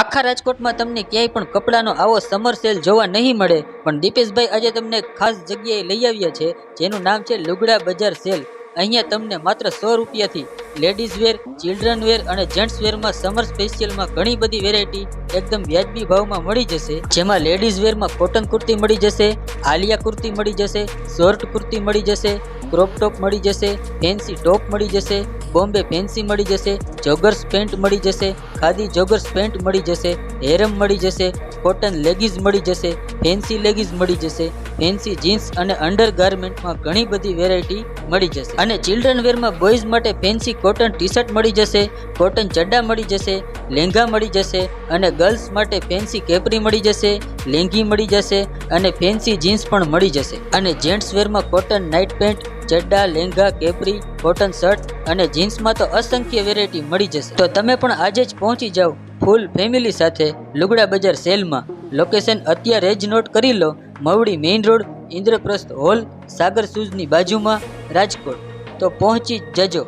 આખા રાજકોટમાં તમને ક્યાંય પણ કપડાનો આવો સમર સેલ જોવા નહીં મળે. પણ દીપેશભાઈ આજે તમને ખાસ જગ્યાએ લઈ આવ્યા છે, જેનું નામ છે લુગડા બજાર સેલ અહીંયા તમને માત્ર સો રૂપિયાથી લેડીઝ વેર ચિલ્ડ્રન વેર અને જેન્ટ્સ વેરમાં સમર સ્પેશિયલમાં ઘણી બધી વેરાયટી એકદમ વ્યાજબી ભાવમાં મળી જશે. જેમાં લેડીઝ વેરમાં કોટન કુર્તી મળી જશે આલિયા કુર્તી મળી જશે શોર્ટ કુર્તી મળી જશે ક્રોપ ટોપ મળી જશે ફેન્સી ટોપ મળી જશે બોમ્બે ફેન્સી મળી જશે, જોગર્સ પેન્ટ મળી જશે, ખાદી જોગર્સ પેન્ટ મળી જશે, હેરમ મળી જશે, કોટન લેગીઝ મળી જશે, ફેન્સી લેગીઝ મળી જશે, ફેન્સી જીન્સ અને અંડર ગાર્મેન્ટમાં ઘણી બધી વેરાયટી મળી જશે. અને ચિલ્ડ્રન વેરમાં બોયઝ માટે ફેન્સી કોટન ટી શર્ટ મળી જશે, કોટન ચડ્ડા મળી જશે, લેંઘા મળી જશે અને ગર્લ્સ માટે ફેન્સી કેપરી મળી જશે, લેંઘી મળી જશે અને ફેન્સી જીન્સ પણ મળી જશે. અને જેન્ટ્સ વેરમાં કોટન નાઇટ પેન્ટ ચડ્ડા, લેંઘા કેપરી કોટન શર્ટ અને જીન્સમાં તો અસંખ્ય વેરાયટી મળી જશે. તો તમે પણ આજે જ પહોંચી જાઓ ફૂલ ફેમિલી સાથે લુગડા બજાર સેલમાં. લોકેશન અત્યારે જ નોટ કરી લો. Mavdi main road Indraprastha hall Sagar શૂઝની બાજુમાં રાજકોટ. તો પહોંચી જજો.